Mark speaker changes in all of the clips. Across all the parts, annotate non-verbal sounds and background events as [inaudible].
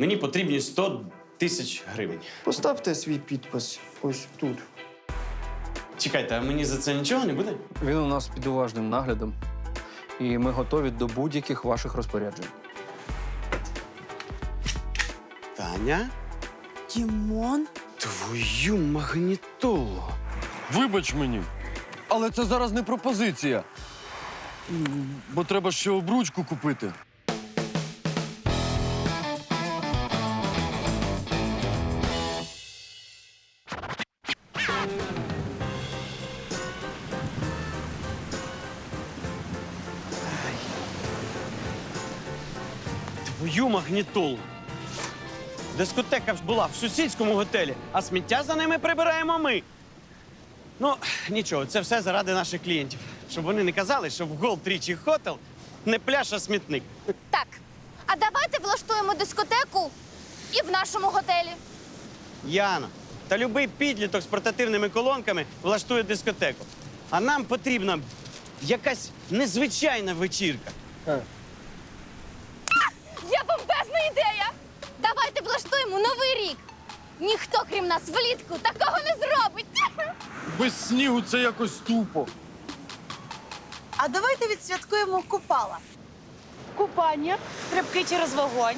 Speaker 1: мені потрібні 100 тисяч гривень.
Speaker 2: Поставте свій підпис ось тут.
Speaker 1: Чекайте, а мені за це нічого не буде?
Speaker 3: Він у нас під уважним наглядом, і ми готові до будь-яких ваших розпоряджень.
Speaker 1: Таня?
Speaker 4: Дімон?
Speaker 1: Твою магнітолу.
Speaker 5: Вибач мені, але це зараз не пропозиція. Бо треба ще обручку купити.
Speaker 1: Твою магнітолу. Дискотека ж була в сусідському готелі, а сміття за ними прибираємо ми. Ну, нічого, це все заради наших клієнтів. Щоб вони не казали, що в Голд Річі Хотел не пляж, а смітник.
Speaker 6: Так, а давайте влаштуємо дискотеку і в нашому готелі.
Speaker 1: Яна, та любий підліток з портативними колонками влаштує дискотеку. А нам потрібна якась незвичайна вечірка.
Speaker 6: Є бомбезна ідея! Давайте влаштуємо новий рік. Ніхто, крім нас, влітку такого не зробить. [laughs]
Speaker 5: Без снігу це якось тупо.
Speaker 4: А давайте відсвяткуємо Купала. Купання, стрибки через вогонь.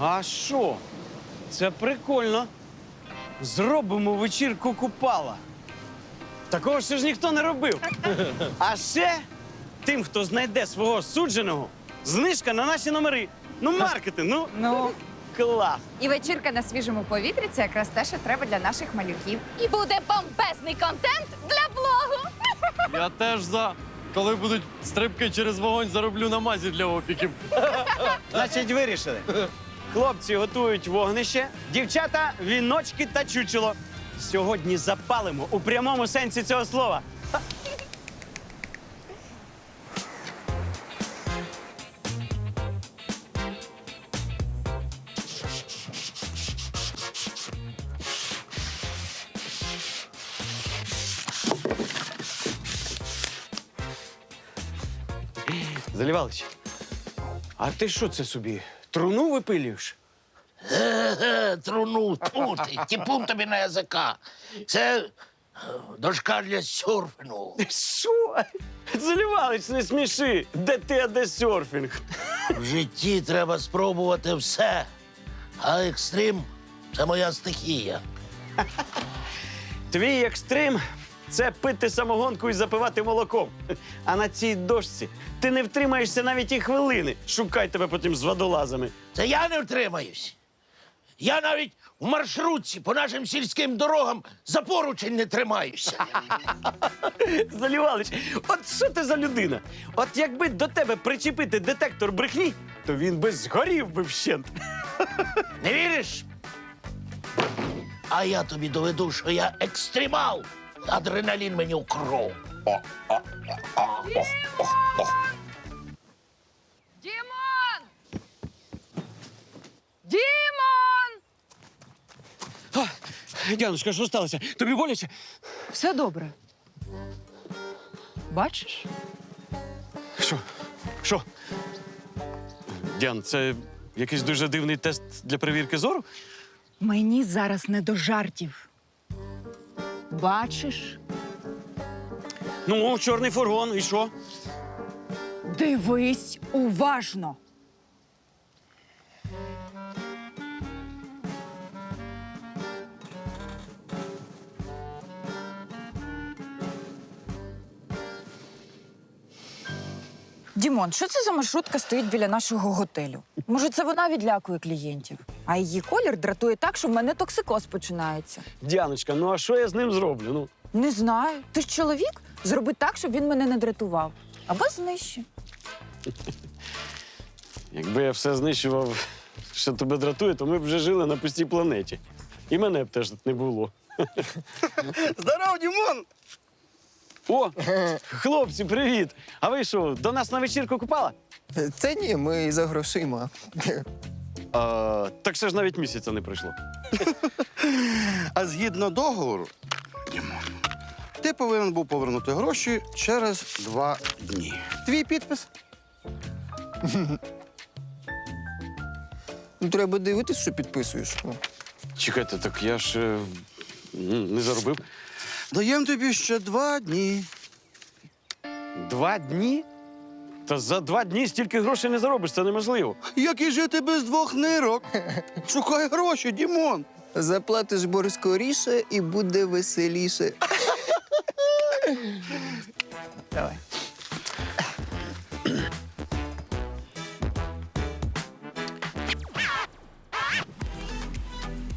Speaker 1: А що? Це прикольно. Зробимо вечірку купала. Такого ще ж ніхто не робив. [laughs] А ще тим, хто знайде свого судженого, знижка на наші номери. Ну, маркетинг, ну,
Speaker 7: Ну,
Speaker 1: клас.
Speaker 7: і вечірка на свіжому повітрі це якраз те, що треба для наших малюків.
Speaker 6: І буде бомбезний контент для блогу. [laughs]
Speaker 5: Я теж за. Коли будуть стрибки через вогонь, зароблю на мазі для опіків. [laughs]
Speaker 1: Значить, вирішили. Хлопці готують вогнище, дівчата віночки та чучело. Сьогодні запалимо у прямому сенсі цього слова. Залівалич, а ти що це собі? Труну випилюєш?
Speaker 8: Труну, тьфу ти, тіпун тобі на язика. Це е, дошка для серфінгу.
Speaker 1: Що? Залівалич, не сміши. Де ти, а де серфінг?
Speaker 8: В житті треба спробувати все. А екстрим це моя стихія.
Speaker 1: Твій екстрим це пити самогонку і запивати молоком. [laughs] А на цій дошці ти не втримаєшся навіть і хвилини. Шукай тебе потім з водолазами.
Speaker 8: Це я не втримаюсь. Я навіть в маршрутці по нашим сільським дорогам за поручень не тримаюся. [laughs]
Speaker 1: Залівалич, от що ти за людина? От якби до тебе причепити детектор брехні, то він би згорів би вщент.
Speaker 8: Не віриш? А я тобі доведу, що я екстремал. Адреналін мені в кров. О, о, о, о, о, о.
Speaker 7: Дімон! Дімон!
Speaker 1: Дяночка, що сталося? Тобі боляче?
Speaker 7: Все добре. Бачиш?
Speaker 1: Що? Що? Діан, це якийсь дуже дивний тест для перевірки зору?
Speaker 7: Мені зараз не до жартів. Бачиш?
Speaker 1: Ну, чорний фургон, і що?
Speaker 7: Дивись уважно.
Speaker 9: Дімон, що це за маршрутка стоїть біля нашого готелю? Може, це вона відлякує клієнтів, а її колір дратує так, що в мене токсикоз починається.
Speaker 1: Діаночка, ну а що я з ним зроблю? Ну,
Speaker 9: Не знаю. Ти ж чоловік? Зроби так, щоб він мене не дратував. Або знищи. [laughs]
Speaker 1: якби я все знищував, що тебе дратує, то ми б вже жили на пустій планеті. І мене б теж не було. [laughs]
Speaker 2: Здоров, Дімон!
Speaker 1: О, [laughs] хлопці, привіт! А ви що, до нас на вечірку купала?
Speaker 2: Та ні, ми за грошима.
Speaker 1: А, так ще ж навіть місяця не пройшло. [laughs]
Speaker 10: А згідно договору, ти повинен був повернути гроші через два дні. Твій підпис. [laughs]
Speaker 2: Ну, треба дивитись, що підписуєш. Ну,
Speaker 1: Чекайте, так я ж е, м, не заробив.
Speaker 10: Даємо тобі ще два дні.
Speaker 1: Два дні? Та за два дні стільки грошей не заробиш, це неможливо.
Speaker 10: Як і жити без двох нирок? [laughs] Шукай гроші, Дімон.
Speaker 2: Заплатиш борг скоріше і буде веселіше. [laughs] Давай.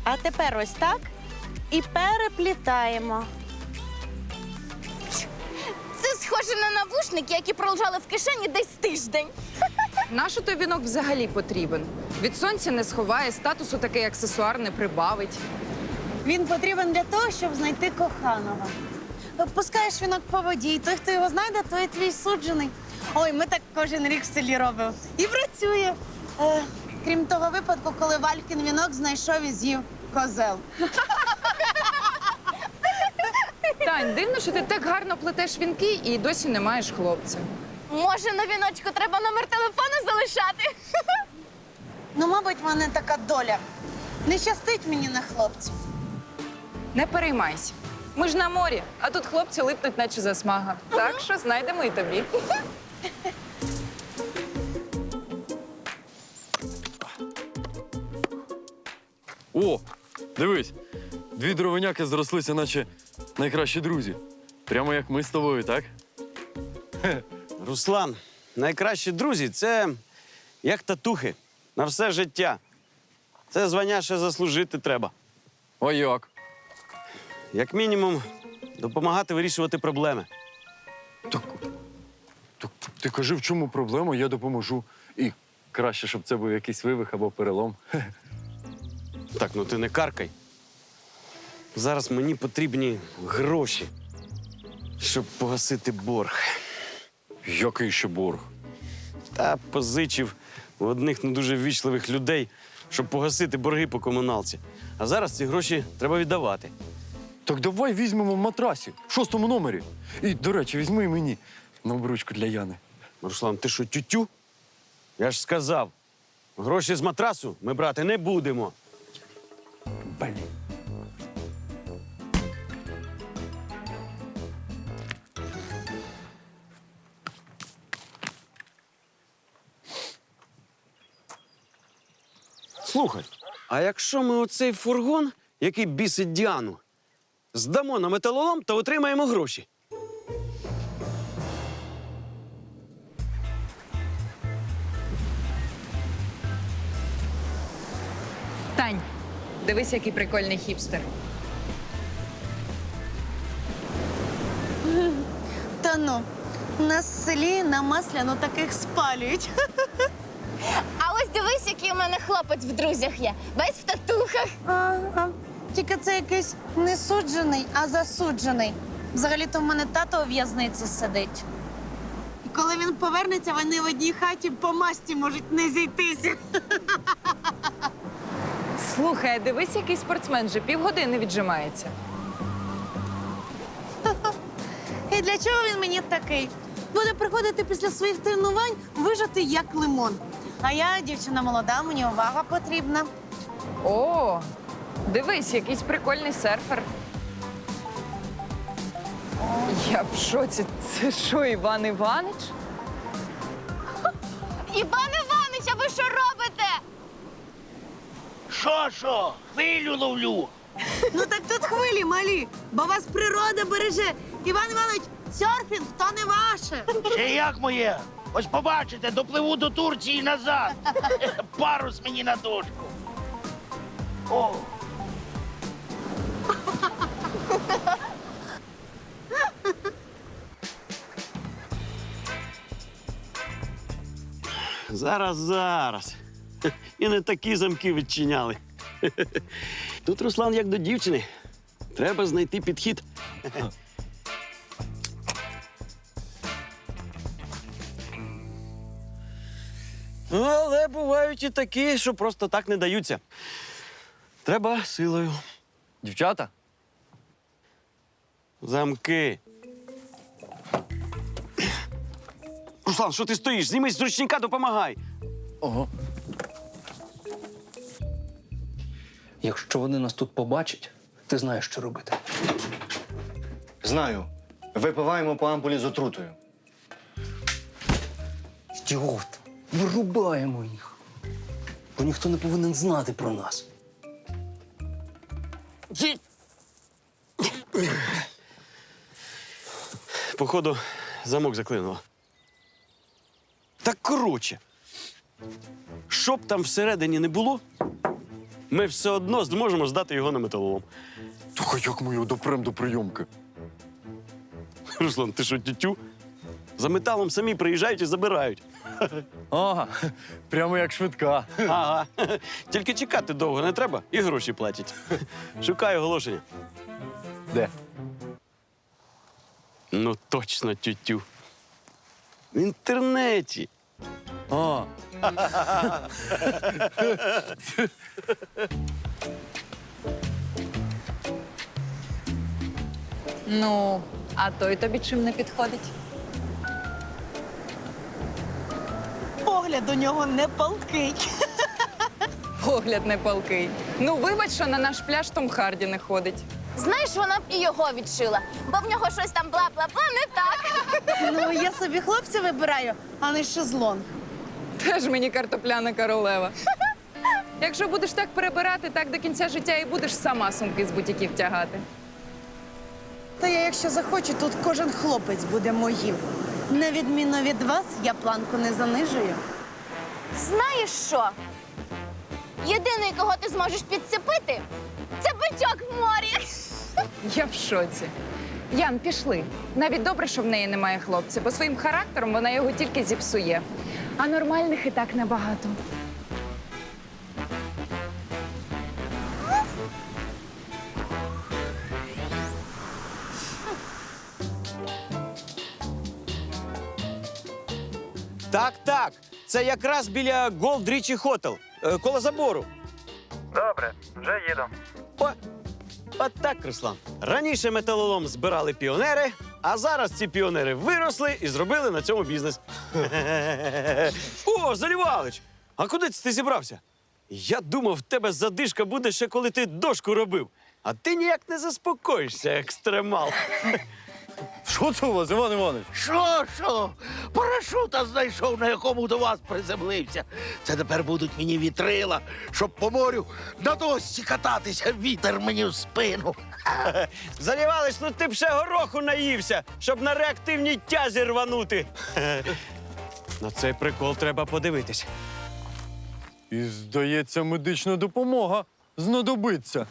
Speaker 4: А тепер ось так і переплітаємо.
Speaker 6: Схоже на навушники, які пролежали в кишені десь тиждень. [laughs]
Speaker 7: Нащо той вінок взагалі потрібен? Від сонця не сховає, статусу такий аксесуар не прибавить.
Speaker 4: Він потрібен для того, щоб знайти коханого. Пускаєш вінок по воді, і той, хто його знайде, той твій суджений. Ой, ми так кожен рік в селі робимо. І працює. Е, крім того випадку, коли Валькін вінок знайшов і з'їв козел. [laughs]
Speaker 7: Тань, дивно, що ти так гарно плетеш вінки і досі не маєш хлопця.
Speaker 6: Може, на віночку треба номер телефону залишати?
Speaker 4: Ну, мабуть, в мене така доля. Не щастить мені на хлопців.
Speaker 7: Не переймайся. Ми ж на морі, а тут хлопці липнуть, наче засмага. Так що знайдемо і тобі.
Speaker 5: О, дивись, дві дровиняки зрослися, наче найкращі друзі. Прямо як ми з тобою, так? [laughs]
Speaker 1: Руслан, найкращі друзі це як татухи на все життя. Це звання ще заслужити треба.
Speaker 5: А як?
Speaker 1: Як мінімум, допомагати вирішувати проблеми.
Speaker 5: Так, так ти кажи, в чому проблема, я допоможу. І краще, щоб це був якийсь вивих або перелом. [laughs]
Speaker 1: Так, ну ти не каркай. Зараз мені потрібні гроші, щоб погасити борг.
Speaker 5: Який ще борг?
Speaker 1: Та позичив у одних не дуже ввічливих людей, щоб погасити борги по комуналці. А зараз ці гроші треба віддавати.
Speaker 5: Так давай візьмемо в матрасі, в шостому номері. І, до речі, візьми і мені на обручку для Яни.
Speaker 1: Руслан, ти що, тютю? Я ж сказав, гроші з матрасу ми брати не будемо.
Speaker 5: Блін.
Speaker 1: Слухай, а якщо ми оцей фургон, який бісить Діану, здамо на металолом, то отримаємо гроші.
Speaker 7: Тань, дивись, який прикольний хіпстер.
Speaker 4: Та ну, в селі на масляну таких спалюють.
Speaker 6: Дивись, який у мене хлопець в друзях є. Весь в татухах.
Speaker 4: Ага. Тільки це якийсь не суджений, а засуджений. Взагалі-то в мене тато у в'язниці сидить. І коли він повернеться, вони в одній хаті по масті можуть не зійтися.
Speaker 7: Слухай, а дивись, який спортсмен вже півгодини віджимається. [laughs]
Speaker 4: І для чого він мені такий? Буде приходити після своїх тренувань вижати як лимон. А я дівчина молода, мені увага потрібна.
Speaker 7: О, дивись, якийсь прикольний серфер. Я в шоці. Це що, Іван Іванич? [laughs]
Speaker 6: Іван Іванович, а ви що робите?
Speaker 8: Що, що? Хвилю ловлю.
Speaker 4: Ну так тут хвилі малі, бо вас природа береже. Іван Іванович, серфінг то не ваше.
Speaker 8: Ще як моє? Ось побачите, допливу до Турції назад. [laughs] Парус мені на дошку. О, [laughs]
Speaker 1: Зараз, зараз. І не такі замки відчиняли. [laughs] Тут Руслан як до дівчини. Треба знайти підхід. Ну, Але бувають і такі, що просто так не даються. Треба силою.
Speaker 5: Дівчата?
Speaker 1: Замки. Руслан, що ти стоїш? Знімись з ручника, допомагай.
Speaker 5: Ага.
Speaker 3: Якщо вони нас тут побачать, ти знаєш, що робити.
Speaker 11: Знаю. Випиваємо по ампулі з отрутою.
Speaker 3: Ідіот! Вирубаємо їх. Бо ніхто не повинен знати про нас.
Speaker 1: Походу, замок заклинуло. Так коротше. Щоб там всередині не було, ми все одно зможемо здати його на металолом.
Speaker 5: Слухай, як ми його допрем до прийомки?
Speaker 1: Руслан, ти що, тютю? За металом самі приїжджають і забирають.
Speaker 5: Ага, прямо як швидка.
Speaker 1: Ага. Тільки чекати довго не треба і гроші платять. Шукаю оголошення.
Speaker 5: Де?
Speaker 1: Ну, точно, тютю. В інтернеті.
Speaker 5: А,
Speaker 7: Ну, а той тобі чим не підходить?
Speaker 4: Погляд у нього не палкий. [laughs]
Speaker 7: Погляд не палкий. Ну, вибач, що на наш пляж Том Харді не ходить.
Speaker 6: Знаєш, вона б і його відшила, бо в нього щось там бла-бла-бла не так.
Speaker 4: Ну, я собі хлопця вибираю, а не шезлонг.
Speaker 7: Теж мені картопляна королева. Якщо будеш так перебирати, так до кінця життя і будеш сама сумки з бутіків тягати.
Speaker 4: Та я, якщо захочу, тут кожен хлопець буде моїм. На відміну від вас, я планку не занижую.
Speaker 6: Знаєш що? Єдиний, кого ти зможеш підцепити, це бичок в морі.
Speaker 7: Я в шоці. Ян, пішли. Навіть добре, що в неї немає хлопця, бо своїм характером вона його тільки зіпсує. А нормальних і так небагато.
Speaker 1: Так, так. Це якраз біля Голд Річі Хотел, е, коло забору.
Speaker 12: Добре, вже їду.
Speaker 1: О, от так, Руслан. Раніше металолом збирали піонери, а зараз ці піонери виросли і зробили на цьому бізнес. [laughs] О, Залівалич! А куди це ти зібрався? Я думав, в тебе задишка буде ще коли ти дошку робив. А ти ніяк не заспокоїшся, екстремал. [laughs]
Speaker 5: що це у вас, Іван Іванович?
Speaker 8: Що, що? Парашута знайшов, на якому до вас приземлився. Це тепер будуть мені вітрила, щоб по морю на досці кататися, вітер мені в спину. [laughs]
Speaker 1: Залівалич, ну ти б ще гороху наївся, щоб на реактивній тязі рванути. [laughs] На цей прикол треба подивитись.
Speaker 5: І, здається, медична допомога знадобиться.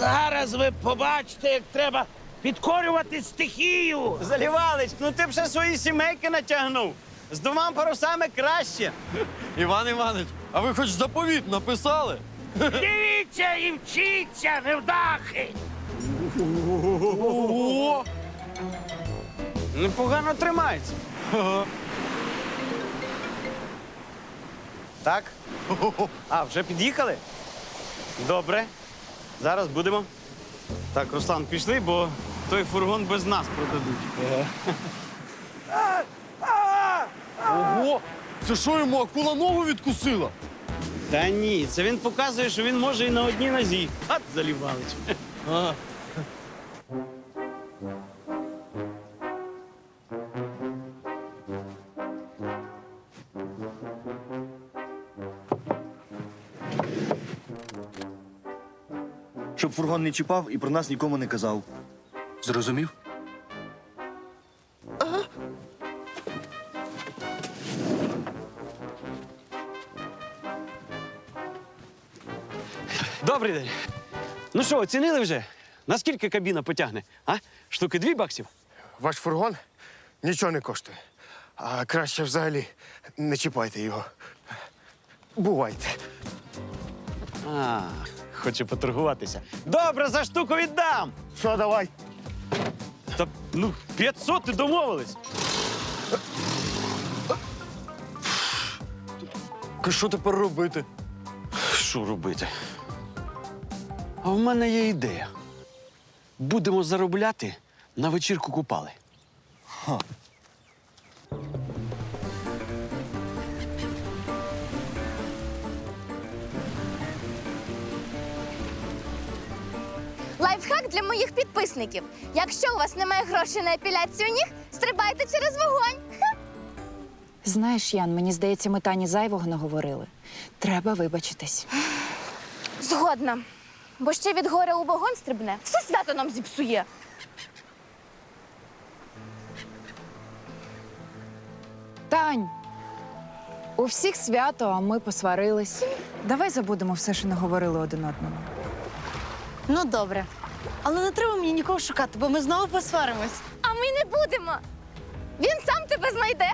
Speaker 8: Зараз ви побачите, як треба підкорювати стихію.
Speaker 1: Залівалич, ну ти б ще свої сімейки натягнув. З двома парусами краще.
Speaker 5: Іван Іванович, а ви хоч заповіт написали?
Speaker 8: Дивіться і вчіться, невдахи.
Speaker 5: Ого!
Speaker 1: Непогано тримається. Так? А, вже під'їхали? Добре. Зараз будемо. Так, Руслан, пішли, бо той фургон без нас продадуть.
Speaker 5: Ого! Це що йому акула ногу відкусила?
Speaker 1: Та ні, це він показує, що він може і на одній нозі. От залівалич.
Speaker 5: А,
Speaker 11: фургон не чіпав і про нас нікому не казав.
Speaker 3: Зрозумів?
Speaker 1: Добрий день. Ну що, оцінили вже? Наскільки кабіна потягне? А? Штуки дві баксів?
Speaker 12: Ваш фургон нічого не коштує. А краще взагалі не чіпайте його. Бувайте.
Speaker 1: А, хоче поторгуватися. Добре, за штуку віддам.
Speaker 12: Що, давай?
Speaker 1: Та ну, 500 і домовились.
Speaker 5: Що тепер робити?
Speaker 1: Що робити? А в мене є ідея. Будемо заробляти на вечірку купали.
Speaker 6: Лайфхак для моїх підписників. Якщо у вас немає грошей на епіляцію ніг, стрибайте через вогонь.
Speaker 9: Знаєш, Ян, мені здається, ми Тані зайвого наговорили. Треба вибачитись.
Speaker 6: Згодна. Бо ще від горя у вогонь стрибне, все свято нам зіпсує.
Speaker 9: Тань, у всіх свято, а ми посварились. Давай забудемо все, що не говорили один одному.
Speaker 4: Ну, добре. Але не треба мені нікого шукати, бо ми знову посваримось.
Speaker 6: А ми не будемо. Він сам тебе знайде.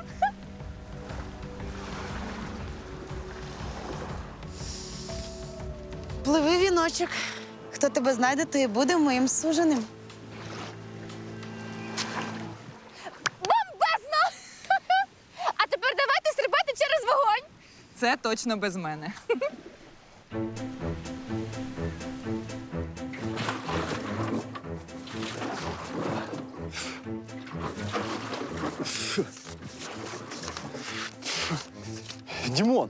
Speaker 4: Пливи віночок. Хто тебе знайде, то і буде моїм суженим.
Speaker 6: Бомбезно! А тепер давайте стрибати через вогонь.
Speaker 7: Це точно без мене.
Speaker 5: Дімон,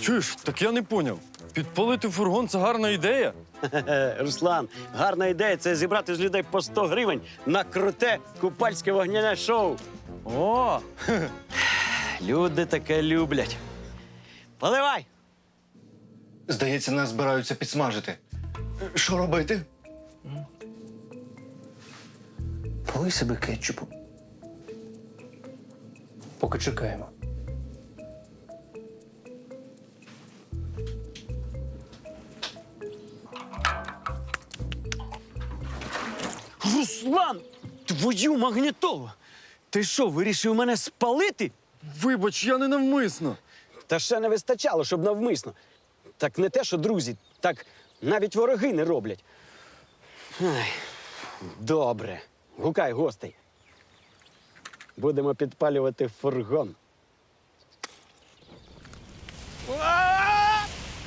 Speaker 5: чуєш, так я не поняв. Підпалити фургон це гарна ідея. [laughs]
Speaker 1: Руслан, гарна ідея це зібрати з людей по 100 гривень на круте купальське вогняне шоу.
Speaker 5: О, [laughs]
Speaker 1: Люди таке люблять. Поливай!
Speaker 11: Здається, нас збираються підсмажити. Що робити?
Speaker 3: Полий себе кетчупу. Поки чекаємо.
Speaker 1: Руслан! Твою магнітолу! Ти що, вирішив мене спалити?
Speaker 5: вибач, я не навмисно.
Speaker 1: Та ще не вистачало, щоб навмисно. Так не те, що друзі, так навіть вороги не роблять. Ай, добре. Гукай гостей. Будемо підпалювати фургон.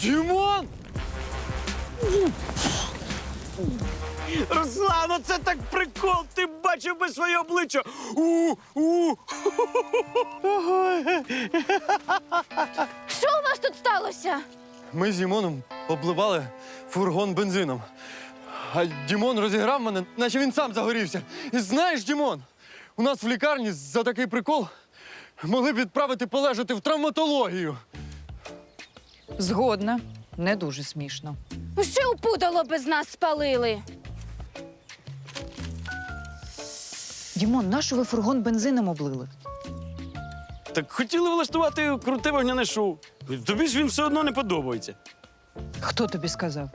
Speaker 5: Дімон!
Speaker 1: Руслано, це так прикол! Ти бачив би своє обличчя. У, у.
Speaker 6: Що у вас тут сталося?
Speaker 5: Ми з Дімоном обливали фургон бензином. А Дімон розіграв мене, наче він сам загорівся. І знаєш, Дімон, у нас в лікарні за такий прикол могли б відправити полежати в травматологію.
Speaker 7: Згодна. Не дуже смішно.
Speaker 6: Ще упудало без нас спалили.
Speaker 9: Дімон, нашу ви фургон бензином облили?
Speaker 1: Так хотіли влаштувати круте вогняне шоу. Тобі ж він все одно не подобається.
Speaker 9: Хто тобі сказав?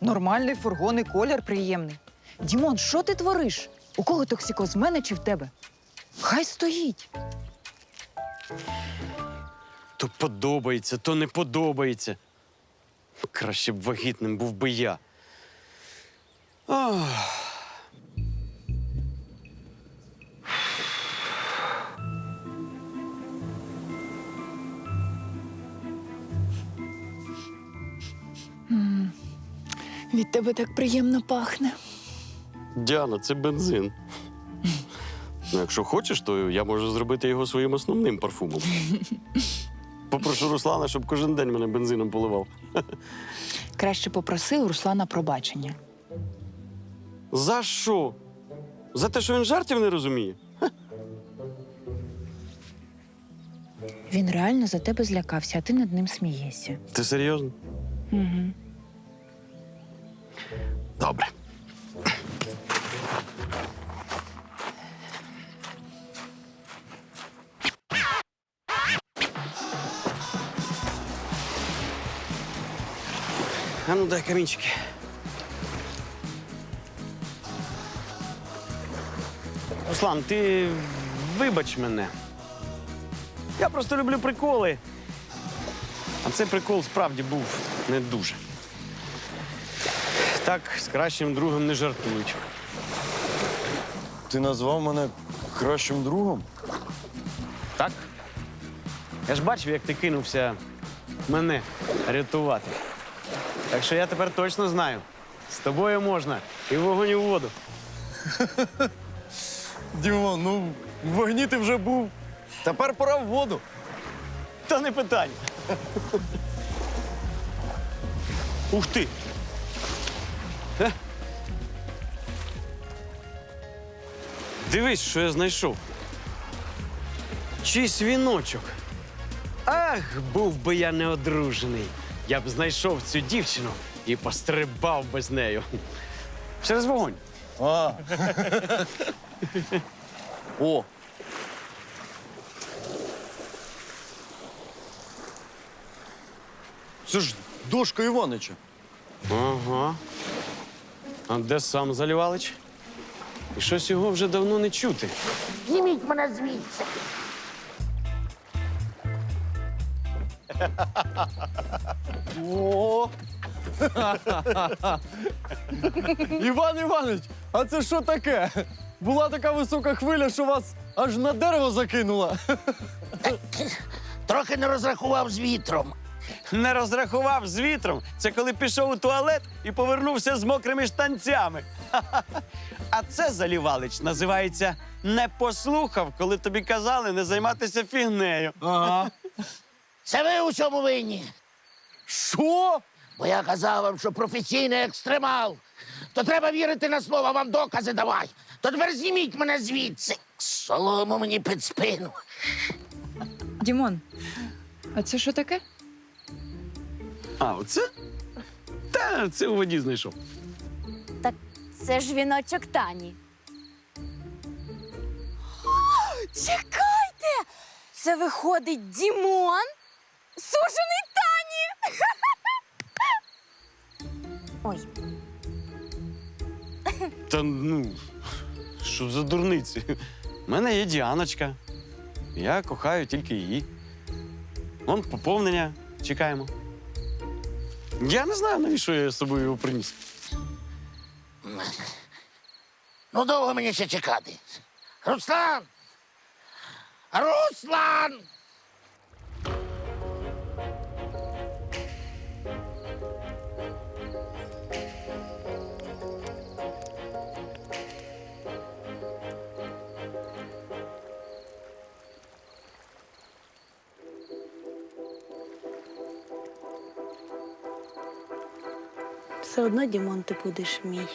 Speaker 9: Нормальний фургон і колір приємний. Дімон, що ти твориш? У кого токсикоз, в мене чи в тебе? Хай стоїть.
Speaker 1: То подобається, то не подобається. Краще б вагітним був би я. Ах.
Speaker 9: Від тебе так приємно пахне.
Speaker 1: Діана, це бензин. Ну, якщо хочеш, то я можу зробити його своїм основним парфумом. Попрошу Руслана, щоб кожен день мене бензином поливав.
Speaker 9: Краще попроси у Руслана пробачення.
Speaker 1: За що? За те, що він жартів не розуміє?
Speaker 9: Він реально за тебе злякався, а ти над ним смієшся.
Speaker 1: Ти серйозно?
Speaker 9: Угу.
Speaker 1: Добре. А ну дай камінчики. Руслан, ти вибач мене. Я просто люблю приколи. А цей прикол справді був не дуже. Так з кращим другом не жартують.
Speaker 5: Ти назвав мене кращим другом?
Speaker 1: Так? Я ж бачив, як ти кинувся мене рятувати. Так що я тепер точно знаю. З тобою можна і в вогонь і в воду. [laughs]
Speaker 5: Дімон, ну в вогні ти вже був. Тепер пора в воду.
Speaker 1: Та не питання. Ух ти! Е? Дивись, що я знайшов. Чийсь віночок. Ах, був би я неодружений. Я б знайшов цю дівчину і пострибав би з нею. Через вогонь.
Speaker 5: А. О. Це ж дошка Іванича.
Speaker 1: Ага. А де сам Залівалич? І щось його вже давно не чути.
Speaker 8: Зніміть мене звідси.
Speaker 5: О! [laughs] Іван Іванович, а це що таке? Була така висока хвиля, що вас аж на дерево закинула.
Speaker 8: Трохи не розрахував з вітром.
Speaker 1: Не розрахував з вітром. Це коли пішов у туалет і повернувся з мокрими штанцями. [laughs] А це Залівалич називається не послухав, коли тобі казали не займатися фігнею.
Speaker 5: Ага.
Speaker 8: Це ви у цьому винні.
Speaker 5: Що?
Speaker 8: Бо я казав вам, що професійний екстремал. То треба вірити на слово, вам докази давай. То тепер зніміть мене звідси. Солому мені під спину.
Speaker 7: Дімон, а це що таке?
Speaker 1: А, оце? Та це у воді знайшов.
Speaker 6: Так це ж віночок Тані. Чекайте! Це виходить Дімон? Сужений Тані! [laughs] Ой,
Speaker 1: Та ну, що за дурниці? У мене є Діаночка. Я кохаю тільки її. Вон поповнення чекаємо. Я не знаю, навіщо я з собою його приніс.
Speaker 8: Ну, довго мені ще чекати. Руслан! Руслан!
Speaker 4: Все одно, Дімон, ти будеш мій.